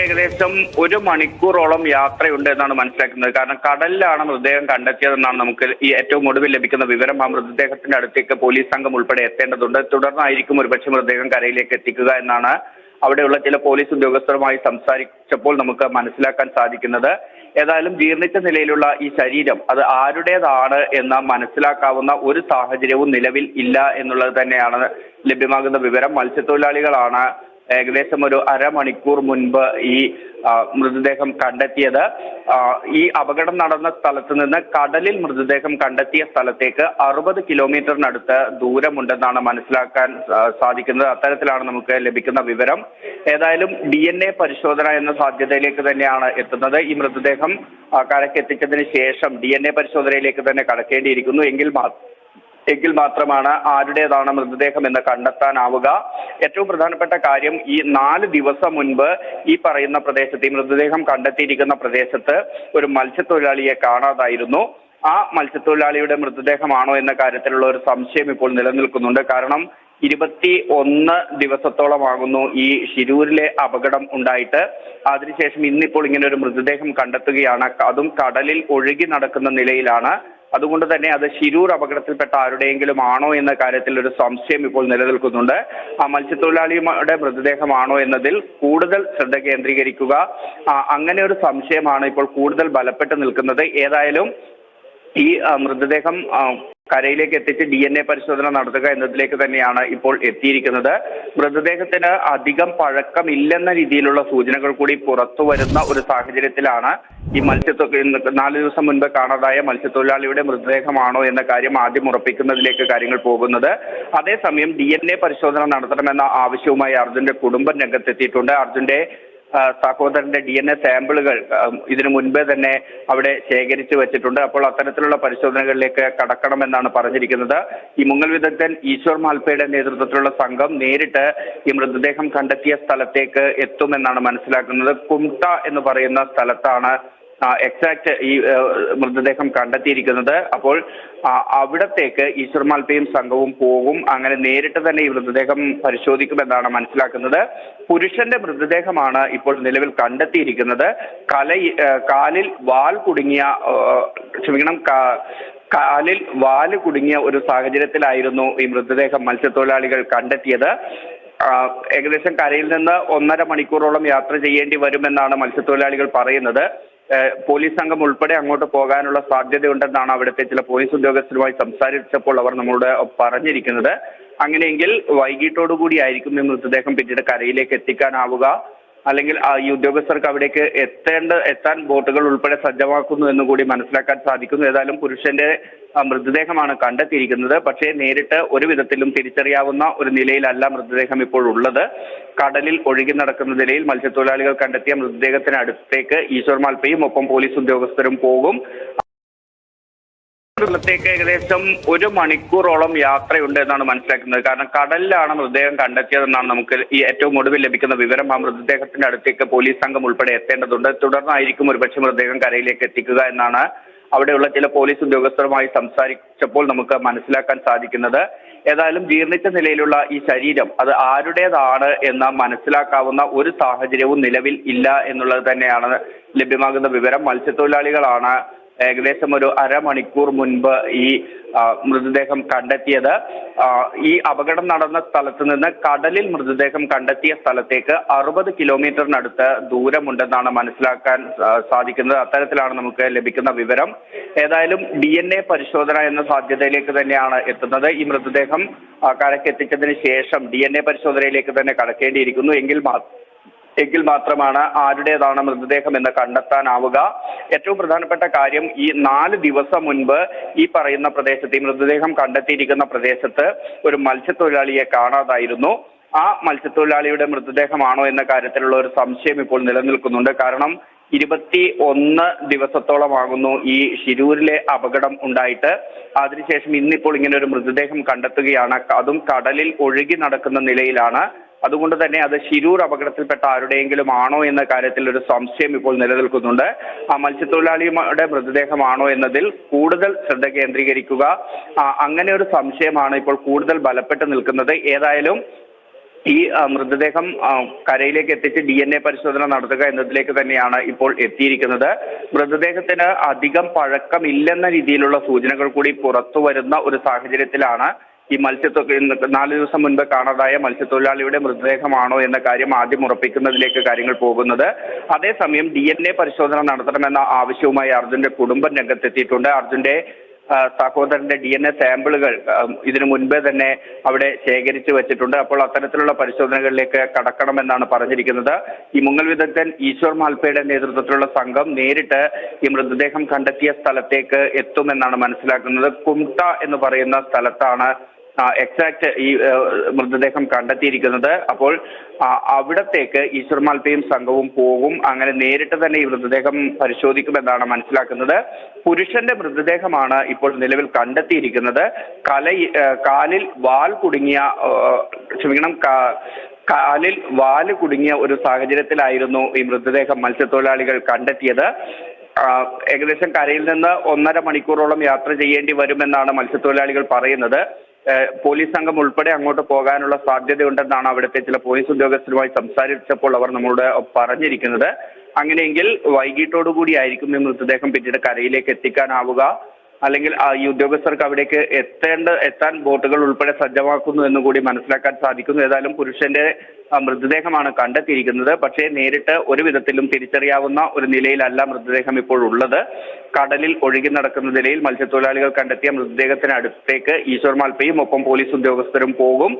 ഏകദേശം ഒരു മണിക്കൂറോളം യാത്രയുണ്ട് എന്നാണ് മനസ്സിലാക്കുന്നത്. കാരണം കടലിലാണ് മൃതദേഹം കണ്ടെത്തിയതെന്നാണ് നമുക്ക് ഈ ഏറ്റവും ഒടുവിൽ ലഭിക്കുന്ന വിവരം. ആ മൃതദേഹത്തിന്റെ അടുത്തേക്ക് പോലീസ് സംഘം ഉൾപ്പെടെ എത്തേണ്ടതുണ്ട്. തുടർന്നായിരിക്കും ഒരുപക്ഷെ മൃതദേഹം കരയിലേക്ക് എത്തിക്കുക എന്നാണ് അവിടെയുള്ള ചില പോലീസ് ഉദ്യോഗസ്ഥരുമായി സംസാരിച്ചപ്പോൾ നമുക്ക് മനസ്സിലാക്കാൻ സാധിക്കുന്നത്. ഏതായാലും ജീർണിച്ച നിലയിലുള്ള ഈ ശരീരം അത് ആരുടേതാണ് എന്ന് മനസ്സിലാക്കാവുന്ന ഒരു സാഹചര്യവും നിലവിൽ ഇല്ല എന്നുള്ളത് തന്നെയാണ് ലഭ്യമാകുന്ന വിവരം. മത്സ്യത്തൊഴിലാളികളാണ് ഏകദേശം ഒരു അരമണിക്കൂർ മുൻപ് ഈ മൃതദേഹം കണ്ടെത്തിയത്. ഈ അപകടം നടന്ന സ്ഥലത്ത് നിന്ന് കടലിൽ മൃതദേഹം കണ്ടെത്തിയ സ്ഥലത്തേക്ക് അറുപത് കിലോമീറ്ററിനടുത്ത് ദൂരമുണ്ടെന്നാണ് മനസ്സിലാക്കാൻ സാധിക്കുന്നത്. അത്തരത്തിലാണ് നമുക്ക് ലഭിക്കുന്ന വിവരം. ഏതായാലും ഡി എൻ എ പരിശോധന എന്ന സാധ്യതയിലേക്ക് തന്നെയാണ് എത്തുന്നത്. ഈ മൃതദേഹം കരക്കെത്തിച്ചതിന് ശേഷം ഡി എൻ എ പരിശോധനയിലേക്ക് തന്നെ കടക്കേണ്ടിയിരിക്കുന്നു. എങ്കിൽ മാത്രം എങ്കിൽ മാത്രമാണ് ആരുടേതാണ് മൃതദേഹം എന്ന് കണ്ടെത്താനാവുക. ഏറ്റവും പ്രധാനപ്പെട്ട കാര്യം ഈ നാല് ദിവസം മുൻപ് ഈ പറയുന്ന പ്രദേശത്ത് ഈ മൃതദേഹം കണ്ടെത്തിയിരിക്കുന്ന പ്രദേശത്ത് ഒരു മത്സ്യത്തൊഴിലാളിയെ കാണാതായിരുന്നു. ആ മത്സ്യത്തൊഴിലാളിയുടെ മൃതദേഹമാണോ എന്ന കാര്യത്തിലുള്ള ഒരു സംശയം ഇപ്പോൾ നിലനിൽക്കുന്നുണ്ട്. കാരണം ഇരുപത്തി ഒന്ന് ദിവസത്തോളമാകുന്നു ഈ ശിരൂരിലെ അപകടം ഉണ്ടായിട്ട്. അതിനുശേഷം ഇന്നിപ്പോൾ ഇങ്ങനെ ഒരു മൃതദേഹം കണ്ടെത്തുകയാണ്. അതും കടലിൽ ഒഴുകി നടക്കുന്ന നിലയിലാണ് അതുകൊണ്ട് തന്നെ അത് ശിരൂർ അപകടത്തിൽപ്പെട്ട ആരുടെയെങ്കിലും ആണോ എന്ന കാര്യത്തിൽ ഒരു സംശയം ഇപ്പോൾ നിലനിൽക്കുന്നുണ്ട്. ആ മത്സ്യത്തൊഴിലാളിയുടെ മൃതദേഹമാണോ എന്നതിൽ കൂടുതൽ ശ്രദ്ധ കേന്ദ്രീകരിക്കുക. അങ്ങനെ ഒരു സംശയമാണ് ഇപ്പോൾ കൂടുതൽ ബലപ്പെട്ട് നിൽക്കുന്നത്. ഏതായാലും ഈ മൃതദേഹം കരയിലേക്ക് എത്തിച്ച് ഡി എൻ എ പരിശോധന നടത്തുക എന്നതിലേക്ക് തന്നെയാണ് ഇപ്പോൾ എത്തിയിരിക്കുന്നത്. മൃതദേഹത്തിന് അധികം പഴക്കം ഇല്ലെന്ന രീതിയിലുള്ള സൂചനകൾ കൂടി പുറത്തു വരുന്ന ഒരു സാഹചര്യത്തിലാണ് ഈ മത്സ്യത്തൊ നാല് ദിവസം മുൻപ് കാണാതായ മത്സ്യത്തൊഴിലാളിയുടെ മൃതദേഹമാണോ എന്ന കാര്യം ആദ്യം ഉറപ്പിക്കുന്നതിലേക്ക് കാര്യങ്ങൾ പോകുന്നത്. അതേസമയം ഡി എൻ എ പരിശോധന നടത്തണമെന്ന ആവശ്യവുമായി അർജുന്റെ കുടുംബം രംഗത്തെത്തിയിട്ടുണ്ട്. അർജുന്റെ സഹോദരന്റെ ഡി എൻ എ സാമ്പിളുകൾ ഇതിനു മുൻപേ തന്നെ അവിടെ ശേഖരിച്ചു വെച്ചിട്ടുണ്ട്. അപ്പോൾ അത്തരത്തിലുള്ള പരിശോധനകളിലേക്ക് കടക്കണമെന്നാണ് പറഞ്ഞിരിക്കുന്നത്. ഈ മുങ്ങൽ വിദഗ്ധൻ ഈശ്വർ മാൽപ്പയുടെ നേതൃത്വത്തിലുള്ള സംഘം നേരിട്ട് ഈ മൃതദേഹം കണ്ടെത്തിയ സ്ഥലത്തേക്ക് എത്തുമെന്നാണ് മനസ്സിലാക്കുന്നത്. കുംട്ട എന്ന് പറയുന്ന സ്ഥലത്താണ് എക്സാക്ട് ഈ മൃതദേഹം കണ്ടെത്തിയിരിക്കുന്നത്. അപ്പോൾ അവിടത്തേക്ക് ഈശ്വർ മാൽപ്പയും സംഘവും പോകും. അങ്ങനെ നേരിട്ട് തന്നെ ഈ മൃതദേഹം പരിശോധിക്കുമെന്നാണ് മനസ്സിലാക്കുന്നത്. പുരുഷന്റെ മൃതദേഹമാണ് ഇപ്പോൾ നിലവിൽ കണ്ടെത്തിയിരിക്കുന്നത്. കല കാലിൽ വാൽ കുടുങ്ങിയ ക്ഷമിക്കണം കാലിൽ വാൽ കുടുങ്ങിയ ഒരു സാഹചര്യത്തിലായിരുന്നു ഈ മൃതദേഹം മത്സ്യത്തൊഴിലാളികൾ കണ്ടെത്തിയത്. ഏകദേശം കരയിൽ നിന്ന് ഒന്നര മണിക്കൂറോളം യാത്ര ചെയ്യേണ്ടി വരുമെന്നാണ് മത്സ്യത്തൊഴിലാളികൾ പറയുന്നത്. പോലീസ് സംഘം ഉൾപ്പെടെ അങ്ങോട്ട് പോകാനുള്ള സാധ്യതയുണ്ടെന്നാണ് അവിടുത്തെ ചില പോലീസ് ഉദ്യോഗസ്ഥരുമായി സംസാരിച്ചപ്പോൾ അവർ നമ്മളോട് പറഞ്ഞിരിക്കുന്നത്. അങ്ങനെയെങ്കിൽ വൈകിട്ടോടുകൂടി ആയിരിക്കും ഈ മൃതദേഹം പിന്നീട് കരയിലേക്ക് എത്തിക്കാനാവുക. അല്ലെങ്കിൽ ഈ ഉദ്യോഗസ്ഥർക്ക് അവിടേക്ക് എത്തേണ്ട എത്താൻ ബോട്ടുകൾ ഉൾപ്പെടെ സജ്ജമാക്കുന്നു എന്ന് കൂടി മനസ്സിലാക്കാൻ സാധിക്കുന്നു. ഏതായാലും പുരുഷന്റെ മൃതദേഹമാണ് കണ്ടെത്തിയിരിക്കുന്നത്. പക്ഷേ നേരിട്ട് ഒരു വിധത്തിലും തിരിച്ചറിയാവുന്ന ഒരു നിലയിലല്ല മൃതദേഹം ഇപ്പോൾ ഉള്ളത്. കടലിൽ ഒഴുകി നടക്കുന്ന നിലയിൽ മത്സ്യത്തൊഴിലാളികൾ കണ്ടെത്തിയ മൃതദേഹത്തിന് അടുത്തേക്ക് ഈശ്വർ മാൽപ്പയും ഒപ്പം പോലീസ് ഉദ്യോഗസ്ഥരും പോകും. സ്ഥലത്തേക്ക് ഏകദേശം ഒരു മണിക്കൂറോളം യാത്രയുണ്ട് എന്നാണ് മനസ്സിലാക്കുന്നത്. കാരണം കടലിലാണ് മൃതദേഹം കണ്ടെത്തിയതെന്നാണ് നമുക്ക് ഈ ഏറ്റവും ഒടുവിൽ ലഭിക്കുന്ന വിവരം. ആ മൃതദേഹത്തിന്റെ അടുത്തേക്ക് പോലീസ് സംഘം ഉൾപ്പെടെ എത്തേണ്ടതുണ്ട്. തുടർന്നായിരിക്കും ഒരുപക്ഷെ മൃതദേഹം കരയിലേക്ക് എത്തിക്കുക എന്നാണ് അവിടെയുള്ള ചില പോലീസ് ഉദ്യോഗസ്ഥരുമായി സംസാരിച്ചപ്പോൾ നമുക്ക് മനസ്സിലാക്കാൻ സാധിക്കുന്നത്. ഏതായാലും ജീർണിച്ച നിലയിലുള്ള ഈ ശരീരം അത് ആരുടേതാണ് എന്ന് മനസ്സിലാക്കാവുന്ന ഒരു സാഹചര്യവും നിലവിൽ ഇല്ല എന്നുള്ളത് തന്നെയാണ് ലഭ്യമാകുന്ന വിവരം. മത്സ്യത്തൊഴിലാളികളാണ് ഏകദേശം ഒരു അരമണിക്കൂർ മുൻപ് ഈ മൃതദേഹം കണ്ടെത്തിയത്. ഈ അപകടം നടന്ന സ്ഥലത്ത് നിന്ന് കടലിൽ മൃതദേഹം കണ്ടെത്തിയ സ്ഥലത്തേക്ക് അറുപത് കിലോമീറ്ററിനടുത്ത് ദൂരമുണ്ടെന്നാണ് മനസ്സിലാക്കാൻ സാധിക്കുന്നത്. അത്തരത്തിലാണ് നമുക്ക് ലഭിക്കുന്ന വിവരം. ഏതായാലും ഡി എൻ എ പരിശോധന എന്ന സാധ്യതയിലേക്ക് തന്നെയാണ് എത്തുന്നത്. ഈ മൃതദേഹം കരക്കെത്തിച്ചതിന് ശേഷം ഡി എൻ എ പരിശോധനയിലേക്ക് തന്നെ കടക്കേണ്ടിയിരിക്കുന്നു. എങ്കിൽ മാത്രം എങ്കിൽ മാത്രമാണ് ആരുടേതാണ് മൃതദേഹം എന്ന് കണ്ടെത്താനാവുക. ഏറ്റവും പ്രധാനപ്പെട്ട കാര്യം ഈ നാല് ദിവസം മുൻപ് ഈ പറയുന്ന പ്രദേശത്ത് ഈ മൃതദേഹം കണ്ടെത്തിയിരിക്കുന്ന പ്രദേശത്ത് ഒരു മത്സ്യത്തൊഴിലാളിയെ കാണാതായിരുന്നു. ആ മത്സ്യത്തൊഴിലാളിയുടെ മൃതദേഹമാണോ എന്ന കാര്യത്തിലുള്ള ഒരു സംശയം ഇപ്പോൾ നിലനിൽക്കുന്നുണ്ട്. കാരണം ഇരുപത്തി ഒന്ന് ദിവസത്തോളമാകുന്നു ഈ ശിരൂരിലെ അപകടം ഉണ്ടായിട്ട്. അതിനുശേഷം ഇന്നിപ്പോൾ ഇങ്ങനെ ഒരു മൃതദേഹം കണ്ടെത്തുകയാണ്. അതും കടലിൽ ഒഴുകി നടക്കുന്ന നിലയിലാണ്. അതുകൊണ്ട് തന്നെ അത് ശിരൂർ അപകടത്തിൽപ്പെട്ട ആരുടെയെങ്കിലും ആണോ എന്ന കാര്യത്തിൽ ഒരു സംശയം ഇപ്പോൾ നിലനിൽക്കുന്നുണ്ട്. ആ മത്സ്യത്തൊഴിലാളിയുടെ മൃതദേഹമാണോ എന്നതിൽ കൂടുതൽ ശ്രദ്ധ കേന്ദ്രീകരിക്കുക. അങ്ങനെ ഒരു സംശയമാണ് ഇപ്പോൾ കൂടുതൽ ബലപ്പെട്ട് നിൽക്കുന്നത്. ഏതായാലും ഈ മൃതദേഹം കരയിലേക്ക് എത്തിച്ച് ഡി എൻ എ പരിശോധന നടത്തുക എന്നതിലേക്ക് തന്നെയാണ് ഇപ്പോൾ എത്തിയിരിക്കുന്നത്. മൃതദേഹത്തിന് അധികം പഴക്കമില്ലെന്ന രീതിയിലുള്ള സൂചനകൾ കൂടി പുറത്തു വരുന്ന ഒരു സാഹചര്യത്തിലാണ് ഈ മത്സ്യത്തൊ നാല് ദിവസം മുൻപ് കാണാതായ മത്സ്യത്തൊഴിലാളിയുടെ മൃതദേഹമാണോ എന്ന കാര്യം ആദ്യം ഉറപ്പിക്കുന്നതിലേക്ക് കാര്യങ്ങൾ പോകുന്നത്. അതേസമയം ഡി എൻ എ പരിശോധന നടത്തണമെന്ന ആവശ്യവുമായി അർജുന്റെ കുടുംബം രംഗത്തെത്തിയിട്ടുണ്ട്. അർജുന്റെ സഹോദരന്റെ ഡി എൻ എ സാമ്പിളുകൾ ഇതിനു മുൻപേ തന്നെ അവിടെ ശേഖരിച്ചു വെച്ചിട്ടുണ്ട്. അപ്പോൾ അത്തരത്തിലുള്ള പരിശോധനകളിലേക്ക് കടക്കണമെന്നാണ് പറഞ്ഞിരിക്കുന്നത്. ഈ മുങ്ങൽ വിദഗ്ധൻ ഈശ്വർ മാൽപ്പയുടെ നേതൃത്വത്തിലുള്ള സംഘം നേരിട്ട് ഈ മൃതദേഹം കണ്ടെത്തിയ സ്ഥലത്തേക്ക് എത്തുമെന്നാണ് മനസ്സിലാക്കുന്നത്. കുംട്ട എന്ന് പറയുന്ന സ്ഥലത്താണ് എക്സാക്ട് ഈ മൃതദേഹം കണ്ടെത്തിയിരിക്കുന്നത്. അപ്പോൾ അവിടത്തേക്ക് ഈശ്വർ മാൽപ്പയും സംഘവും പോകും. അങ്ങനെ നേരിട്ട് തന്നെ ഈ മൃതദേഹം പരിശോധിക്കുമെന്നാണ് മനസ്സിലാക്കുന്നത്. പുരുഷന്റെ മൃതദേഹമാണ് ഇപ്പോൾ നിലവിൽ കണ്ടെത്തിയിരിക്കുന്നത്. കല കാലിൽ വാൽ കുടുങ്ങിയ ക്ഷമിക്കണം കാലിൽ വാൽ കുടുങ്ങിയ ഒരു സാഹചര്യത്തിലായിരുന്നു ഈ മൃതദേഹം മത്സ്യത്തൊഴിലാളികൾ കണ്ടെത്തിയത്. ഏകദേശം കരയിൽ നിന്ന് ഒന്നര മണിക്കൂറോളം യാത്ര ചെയ്യേണ്ടി വരുമെന്നാണ് മത്സ്യത്തൊഴിലാളികൾ പറയുന്നത്. പോലീസ് സംഘം ഉൾപ്പെടെ അങ്ങോട്ട് പോകാനുള്ള സാധ്യതയുണ്ടെന്നാണ് അവിടുത്തെ ചില പോലീസ് ഉദ്യോഗസ്ഥരുമായി സംസാരിച്ചപ്പോൾ അവർ നമ്മളോട് പറഞ്ഞിരിക്കുന്നത്. അങ്ങനെയെങ്കിൽ വൈകിട്ടോടുകൂടി ആയിരിക്കും ഈ മൃതദേഹം പിന്നീട് കരയിലേക്ക് എത്തിക്കാനാവുക. അല്ലെങ്കിൽ ഈ ഉദ്യോഗസ്ഥർക്ക് അവിടേക്ക് എത്തേണ്ട എത്താൻ ബോട്ടുകൾ ഉൾപ്പെടെ സജ്ജമാക്കുന്നു എന്ന് കൂടി മനസ്സിലാക്കാൻ സാധിക്കുന്നു. ഏതായാലും പുരുഷന്റെ മൃതദേഹമാണ് കണ്ടെത്തിയിരിക്കുന്നത്. പക്ഷേ നേരിട്ട് ഒരു വിധത്തിലും തിരിച്ചറിയാവുന്ന ഒരു നിലയിലല്ല മൃതദേഹം ഇപ്പോൾ ഉള്ളത്. കടലിൽ ഒഴുകി നടക്കുന്ന നിലയിൽ മത്സ്യത്തൊഴിലാളികൾ കണ്ടെത്തിയ മൃതദേഹത്തിന് അടുത്തേക്ക് ഈശ്വർ മാൽപ്പയും ഒപ്പം പോലീസ് ഉദ്യോഗസ്ഥരും പോകും.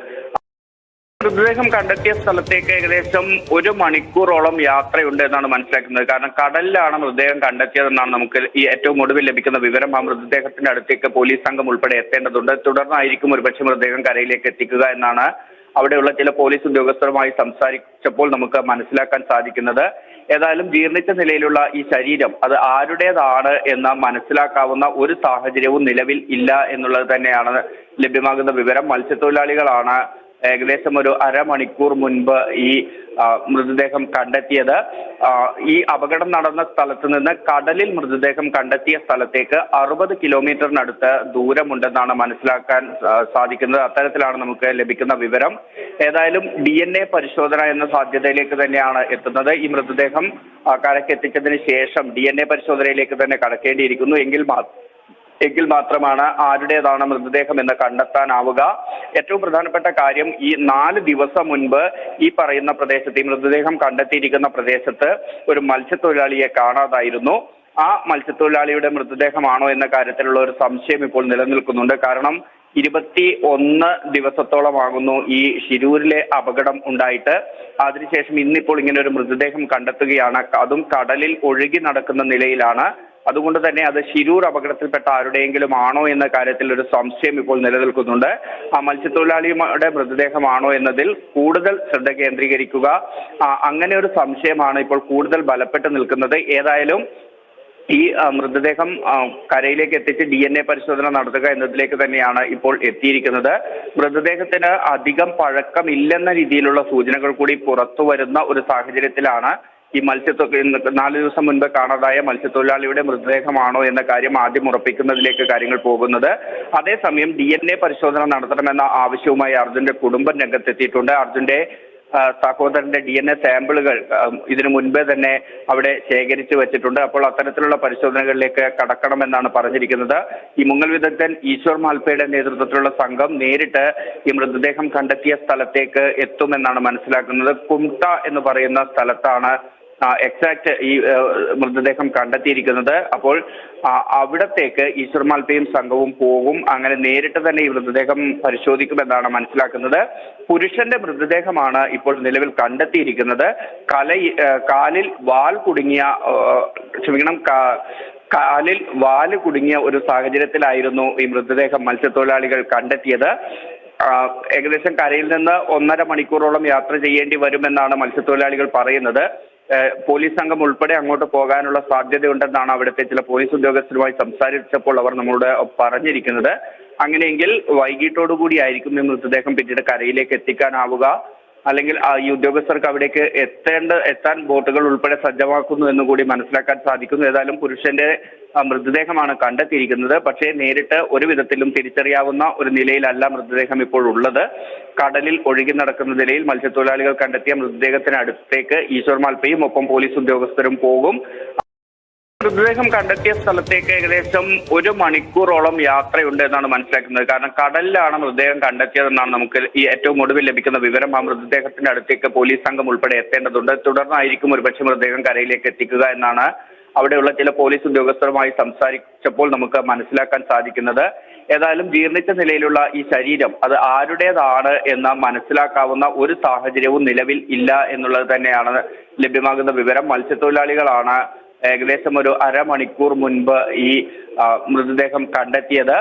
മൃതദേഹം കണ്ടെത്തിയ സ്ഥലത്തേക്ക് ഏകദേശം ഒരു മണിക്കൂറോളം യാത്രയുണ്ട് എന്നാണ് മനസ്സിലാക്കുന്നത്. കാരണം കടലിലാണ് മൃതദേഹം കണ്ടെത്തിയതെന്നാണ് നമുക്ക് ഈ ഏറ്റവും ഒടുവിൽ ലഭിക്കുന്ന വിവരം. ആ മൃതദേഹത്തിന്റെ അടുത്തേക്ക് പോലീസ് സംഘം ഉൾപ്പെടെ എത്തേണ്ടതുണ്ട്. തുടർന്നായിരിക്കും ഒരുപക്ഷെ മൃതദേഹം കരയിലേക്ക് എത്തിക്കുക എന്നാണ് അവിടെയുള്ള ചില പോലീസ് ഉദ്യോഗസ്ഥരുമായി സംസാരിച്ചപ്പോൾ നമുക്ക് മനസ്സിലാക്കാൻ സാധിക്കുന്നത്. ഏതായാലും ജീർണിച്ച നിലയിലുള്ള ഈ ശരീരം അത് ആരുടേതാണ് എന്ന് മനസ്സിലാക്കാവുന്ന ഒരു സാഹചര്യവും നിലവിൽ ഇല്ല എന്നുള്ളത് തന്നെയാണ് ലഭ്യമാകുന്ന വിവരം. മത്സ്യത്തൊഴിലാളികളാണ് ഏകദേശം ഒരു അരമണിക്കൂർ മുൻപ് ഈ മൃതദേഹം കണ്ടെത്തിയത്. ഈ അപകടം നടന്ന സ്ഥലത്ത് നിന്ന് കടലിൽ മൃതദേഹം കണ്ടെത്തിയ സ്ഥലത്തേക്ക് അറുപത് കിലോമീറ്ററിനടുത്ത് ദൂരമുണ്ടെന്നാണ് മനസ്സിലാക്കാൻ സാധിക്കുന്നത്. അത്തരത്തിലാണ് നമുക്ക് ലഭിക്കുന്ന വിവരം. ഏതായാലും ഡി എൻ എ പരിശോധന എന്ന സാധ്യതയിലേക്ക് തന്നെയാണ് എത്തുന്നത്. ഈ മൃതദേഹം കരയ്ക്ക് എത്തിച്ചതിന് ശേഷം ഡി എൻ എ പരിശോധനയിലേക്ക് തന്നെ കടക്കേണ്ടിയിരിക്കുന്നു. എങ്കിൽ മാത്രം എങ്കിൽ മാത്രമാണ് ആരുടേതാണ് മൃതദേഹം എന്ന് കണ്ടെത്താനാവുക. ഏറ്റവും പ്രധാനപ്പെട്ട കാര്യം ഈ നാല് ദിവസം മുൻപ് ഈ പറയുന്ന പ്രദേശത്ത് ഈ മൃതദേഹം കണ്ടെത്തിയിരിക്കുന്ന പ്രദേശത്ത് ഒരു മത്സ്യത്തൊഴിലാളിയെ കാണാതായിരുന്നു. ആ മത്സ്യത്തൊഴിലാളിയുടെ മൃതദേഹമാണോ എന്ന കാര്യത്തിലുള്ള ഒരു സംശയം ഇപ്പോൾ നിലനിൽക്കുന്നുണ്ട്. കാരണം ഇരുപത്തി ഒന്ന് ദിവസത്തോളമാകുന്നു ഈ ശിരൂരിലെ അപകടം ഉണ്ടായിട്ട്. അതിനുശേഷം ഇന്നിപ്പോൾ ഇങ്ങനെ ഒരു മൃതദേഹം കണ്ടെത്തുകയാണ്. അതും കടലിൽ ഒഴുകി നടക്കുന്ന നിലയിലാണ് അതുകൊണ്ട് തന്നെ അത് ശിരൂർ അപകടത്തിൽപ്പെട്ട ആരുടെയെങ്കിലും ആണോ എന്ന കാര്യത്തിൽ ഒരു സംശയം ഇപ്പോൾ നിലനിൽക്കുന്നുണ്ട്. ആ മത്സ്യത്തൊഴിലാളിയുടെ മൃതദേഹമാണോ എന്നതിൽ കൂടുതൽ ശ്രദ്ധ കേന്ദ്രീകരിക്കുക. അങ്ങനെ ഒരു സംശയമാണ് ഇപ്പോൾ കൂടുതൽ ബലപ്പെട്ട് നിൽക്കുന്നത്. ഏതായാലും ഈ മൃതദേഹം കരയിലേക്ക് എത്തിച്ച് ഡി എൻ എ പരിശോധന നടത്തുക എന്നതിലേക്ക് തന്നെയാണ് ഇപ്പോൾ എത്തിയിരിക്കുന്നത്. മൃതദേഹത്തിന് അധികം പഴക്കമില്ലെന്ന രീതിയിലുള്ള സൂചനകൾ കൂടി പുറത്തു വരുന്ന ഒരു സാഹചര്യത്തിലാണ് ഈ മത്സ്യത്തൊ നാല് ദിവസം മുൻപ് കാണാതായ മത്സ്യത്തൊഴിലാളിയുടെ മൃതദേഹമാണോ എന്ന കാര്യം ആദ്യം ഉറപ്പിക്കുന്നതിലേക്ക് കാര്യങ്ങൾ പോകുന്നത്. അതേസമയം ഡി എൻ എ പരിശോധന നടത്തണമെന്ന ആവശ്യവുമായി അർജുന്റെ കുടുംബം രംഗത്തെത്തിയിട്ടുണ്ട്. അർജുന്റെ സഹോദരന്റെ ഡി എൻ എ സാമ്പിളുകൾ ഇതിനു മുൻപേ തന്നെ അവിടെ ശേഖരിച്ചു വെച്ചിട്ടുണ്ട്. അപ്പോൾ അത്തരത്തിലുള്ള പരിശോധനകളിലേക്ക് കടക്കണമെന്നാണ് പറഞ്ഞിരിക്കുന്നത്. ഈ മുങ്ങൽ വിദഗ്ധൻ ഈശ്വർ മാൽപ്പയുടെ നേതൃത്വത്തിലുള്ള സംഘം നേരിട്ട് ഈ മൃതദേഹം കണ്ടെത്തിയ സ്ഥലത്തേക്ക് എത്തുമെന്നാണ് മനസ്സിലാക്കുന്നത്. കുംട്ട എന്ന് പറയുന്ന സ്ഥലത്താണ് എക്സാക്ട് ഈ മൃതദേഹം കണ്ടെത്തിയിരിക്കുന്നത്. അപ്പോൾ അവിടത്തേക്ക് ഈശ്വർ മാൽപ്പയും സംഘവും പോകും. അങ്ങനെ നേരിട്ട് തന്നെ ഈ മൃതദേഹം പരിശോധിക്കുമെന്നാണ് മനസ്സിലാക്കുന്നത്. പുരുഷന്റെ മൃതദേഹമാണ് ഇപ്പോൾ നിലവിൽ കണ്ടെത്തിയിരിക്കുന്നത്. കല കാലിൽ വാൽ കുടുങ്ങിയ ക്ഷമിക്കണം കാലിൽ വാൽ കുടുങ്ങിയ ഒരു സാഹചര്യത്തിലായിരുന്നു ഈ മൃതദേഹം മത്സ്യത്തൊഴിലാളികൾ കണ്ടെത്തിയത്. ഏകദേശം കരയിൽ നിന്ന് ഒന്നര മണിക്കൂറോളം യാത്ര ചെയ്യേണ്ടി വരുമെന്നാണ് മത്സ്യത്തൊഴിലാളികൾ പറയുന്നത്. പോലീസ് സംഘം ഉൾപ്പെടെ അങ്ങോട്ട് പോകാനുള്ള സാധ്യതയുണ്ടെന്നാണ് അവിടുത്തെ ചില പോലീസ് ഉദ്യോഗസ്ഥരുമായി സംസാരിച്ചപ്പോൾ അവർ നമ്മളോട് പറഞ്ഞിരിക്കുന്നത്. അങ്ങനെയെങ്കിൽ വൈകിട്ടോടുകൂടി ആയിരിക്കും ഈ മൃതദേഹം പിന്നീട് കരയിലേക്ക് എത്തിക്കാനാവുക. അല്ലെങ്കിൽ ഈ ഉദ്യോഗസ്ഥർക്ക് അവിടേക്ക് എത്തേണ്ട എത്താൻ ബോട്ടുകൾ ഉൾപ്പെടെ സജ്ജമാക്കുന്നു എന്ന് കൂടി മനസ്സിലാക്കാൻ സാധിക്കുന്നു. ഏതായാലും പുരുഷന്റെ മൃതദേഹമാണ് കണ്ടെത്തിയിരിക്കുന്നത്. പക്ഷേ നേരിട്ട് ഒരു വിധത്തിലും തിരിച്ചറിയാവുന്ന ഒരു നിലയിലല്ല മൃതദേഹം ഇപ്പോൾ ഉള്ളത്. കടലിൽ ഒഴുകി നടക്കുന്ന നിലയിൽ മത്സ്യത്തൊഴിലാളികൾ കണ്ടെത്തിയ മൃതദേഹത്തിന് അടുത്തേക്ക് ഈശ്വർ മാൽപ്പയും ഒപ്പം പോലീസ് ഉദ്യോഗസ്ഥരും പോകും. മൃതദേഹം കണ്ടെത്തിയ സ്ഥലത്തേക്ക് ഏകദേശം ഒരു മണിക്കൂറോളം യാത്രയുണ്ട് എന്നാണ് മനസ്സിലാക്കുന്നത്. കാരണം കടലിലാണ് മൃതദേഹം കണ്ടെത്തിയതെന്നാണ് നമുക്ക് ഈ ഏറ്റവും ഒടുവിൽ ലഭിക്കുന്ന വിവരം. ആ മൃതദേഹത്തിന്റെ അടുത്തേക്ക് പോലീസ് സംഘം ഉൾപ്പെടെ എത്തേണ്ടതുണ്ട്. തുടർന്നായിരിക്കും ഒരുപക്ഷെ മൃതദേഹം കരയിലേക്ക് എത്തിക്കുക എന്നാണ് അവിടെയുള്ള ചില പോലീസ് ഉദ്യോഗസ്ഥരുമായി സംസാരിച്ചപ്പോൾ നമുക്ക് മനസ്സിലാക്കാൻ സാധിക്കുന്നത്. ഏതായാലും ജീർണിച്ച നിലയിലുള്ള ഈ ശരീരം അത് ആരുടേതാണ് എന്ന് മനസ്സിലാക്കാവുന്ന ഒരു സാഹചര്യവും നിലവിൽ ഇല്ല എന്നുള്ളത് തന്നെയാണ് ലഭ്യമാകുന്ന വിവരം. മത്സ്യത്തൊഴിലാളികളാണ് ഏകദേശം ഒരു അരമണിക്കൂർ മുൻപ് ഈ മൃതദേഹം കണ്ടെത്തിയത്.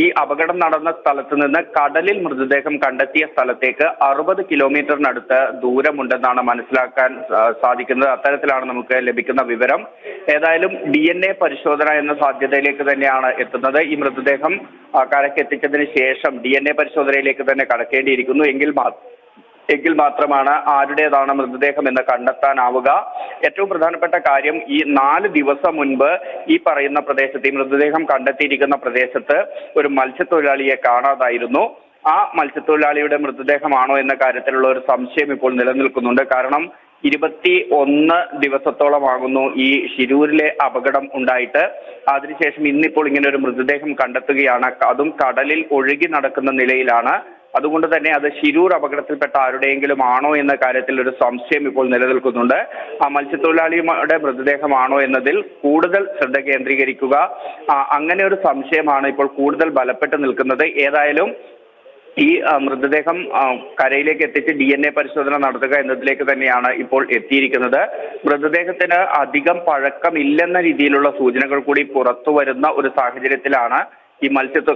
ഈ അപകടം നടന്ന സ്ഥലത്ത് നിന്ന് കടലിൽ മൃതദേഹം കണ്ടെത്തിയ സ്ഥലത്തേക്ക് അറുപത് കിലോമീറ്ററിനടുത്ത് ദൂരമുണ്ടെന്നാണ് മനസ്സിലാക്കാൻ സാധിക്കുന്നത്. അത്തരത്തിലാണ് നമുക്ക് ലഭിക്കുന്ന വിവരം. ഏതായാലും ഡി എൻ എ പരിശോധന എന്ന സാധ്യതയിലേക്ക് തന്നെയാണ് എത്തുന്നത്. ഈ മൃതദേഹം എത്തിച്ചതിന് ശേഷം ഡി എൻ എ പരിശോധനയിലേക്ക് തന്നെ കടക്കേണ്ടിയിരിക്കുന്നു. എങ്കിൽ മാത്രം എങ്കിൽ മാത്രമാണ് ആരുടേതാണ് മൃതദേഹം എന്ന് കണ്ടെത്താനാവുക. ഏറ്റവും പ്രധാനപ്പെട്ട കാര്യം ഈ നാല് ദിവസം മുൻപ് ഈ പറയുന്ന പ്രദേശത്ത് ഈ മൃതദേഹം കണ്ടെത്തിയിരിക്കുന്ന പ്രദേശത്ത് ഒരു മത്സ്യത്തൊഴിലാളിയെ കാണാതായിരുന്നു. ആ മത്സ്യത്തൊഴിലാളിയുടെ മൃതദേഹമാണോ എന്ന കാര്യത്തിലുള്ള ഒരു സംശയം ഇപ്പോൾ നിലനിൽക്കുന്നുണ്ട്. കാരണം ഇരുപത്തി ഒന്ന് ദിവസത്തോളമാകുന്നു ഈ ശിരൂരിലെ അപകടം ഉണ്ടായിട്ട്. അതിനുശേഷം ഇന്നിപ്പോൾ ഇങ്ങനെ ഒരു മൃതദേഹം കണ്ടെത്തുകയാണ്. അതും കടലിൽ ഒഴുകി നടക്കുന്ന നിലയിലാണ് അതുകൊണ്ട് തന്നെ അത് ശിരൂർ അപകടത്തിൽപ്പെട്ട ആരുടെയെങ്കിലും ആണോ എന്ന കാര്യത്തിൽ ഒരു സംശയം ഇപ്പോൾ നിലനിൽക്കുന്നുണ്ട്. ആ മത്സ്യത്തൊഴിലാളിയുടെ മൃതദേഹമാണോ എന്നതിൽ കൂടുതൽ ശ്രദ്ധ കേന്ദ്രീകരിക്കുക. അങ്ങനെ ഒരു സംശയമാണ് ഇപ്പോൾ കൂടുതൽ ബലപ്പെട്ട് നിൽക്കുന്നത്. ഏതായാലും ഈ മൃതദേഹം കരയിലേക്ക് എത്തിച്ച് ഡി എൻ എ പരിശോധന നടത്തുക എന്നതിലേക്ക് തന്നെയാണ് ഇപ്പോൾ എത്തിയിരിക്കുന്നത്. മൃതദേഹത്തിന് അധികം പഴക്കമില്ലെന്ന രീതിയിലുള്ള സൂചനകൾ കൂടി പുറത്തു വരുന്ന ഒരു സാഹചര്യത്തിലാണ് ഈ മത്സ്യത്തൊ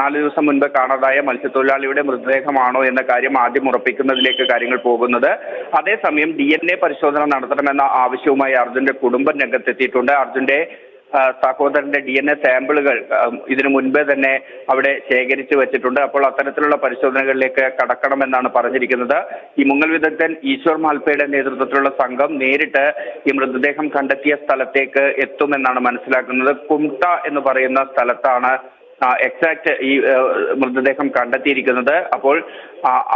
നാല് ദിവസം മുൻപ് കാണാതായ മത്സ്യത്തൊഴിലാളിയുടെ മൃതദേഹമാണോ എന്ന കാര്യം ആദ്യം ഉറപ്പിക്കുന്നതിലേക്ക് കാര്യങ്ങൾ പോകുന്നത്. അതേസമയം ഡി എൻ എ പരിശോധന നടത്തണമെന്ന ആവശ്യവുമായി അർജുന്റെ കുടുംബം രംഗത്തെത്തിയിട്ടുണ്ട്. അർജുന്റെ സഹോദരന്റെ ഡി എൻ എ സാമ്പിളുകൾ ഇതിനു മുൻപേ തന്നെ അവിടെ ശേഖരിച്ചു വെച്ചിട്ടുണ്ട്. അപ്പോൾ അത്തരത്തിലുള്ള പരിശോധനകളിലേക്ക് കടക്കണമെന്നാണ് പറഞ്ഞിരിക്കുന്നത്. ഈ മുങ്ങൽ വിദഗ്ധൻ ഈശ്വർ മാൽപ്പയുടെ നേതൃത്വത്തിലുള്ള സംഘം നേരിട്ട് ഈ മൃതദേഹം കണ്ടെത്തിയ സ്ഥലത്തേക്ക് എത്തുമെന്നാണ് മനസ്സിലാക്കുന്നത്. കുംട്ട എന്ന് പറയുന്ന സ്ഥലത്താണ് എക്സാക്ട് ഈ മൃതദേഹം കണ്ടെത്തിയിരിക്കുന്നത്. അപ്പോൾ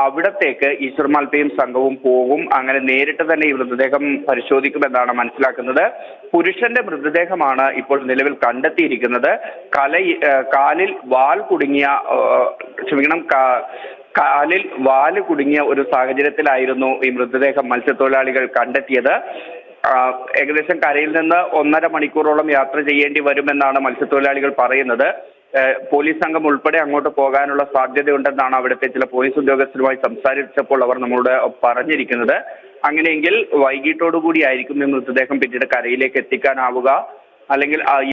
അവിടത്തേക്ക് ഈശ്വർ മാൽപ്പയും സംഘവും പോകും. അങ്ങനെ നേരിട്ട് തന്നെ ഈ മൃതദേഹം പരിശോധിക്കുമെന്നാണ് മനസ്സിലാക്കുന്നത്. പുരുഷന്റെ മൃതദേഹമാണ് ഇപ്പോൾ നിലവിൽ കണ്ടെത്തിയിരിക്കുന്നത്. കല കാലിൽ വാൽ കുടുങ്ങിയ ക്ഷമിക്കണം കാലിൽ വാൽ കുടുങ്ങിയ ഒരു സാഹചര്യത്തിലായിരുന്നു ഈ മൃതദേഹം മത്സ്യത്തൊഴിലാളികൾ കണ്ടെത്തിയത്. ഏകദേശം കരയിൽ നിന്ന് ഒന്നര മണിക്കൂറോളം യാത്ര ചെയ്യേണ്ടി വരുമെന്നാണ് മത്സ്യത്തൊഴിലാളികൾ പറയുന്നത്. പോലീസ് സംഘം ഉൾപ്പെടെ അങ്ങോട്ട് പോകാനുള്ള സാധ്യതയുണ്ടെന്നാണ് അവിടുത്തെ ചില പോലീസ് ഉദ്യോഗസ്ഥരുമായി സംസാരിച്ചപ്പോൾ അവർ നമ്മളോട് പറഞ്ഞിരിക്കുന്നത്. അങ്ങനെയെങ്കിൽ വൈകിട്ടോടു കൂടി ആയിരിക്കും ഈ മൃതദേഹം പിന്നീട് കരയിലേക്ക് എത്തിക്കാനാവുക. അല്ലെങ്കിൽ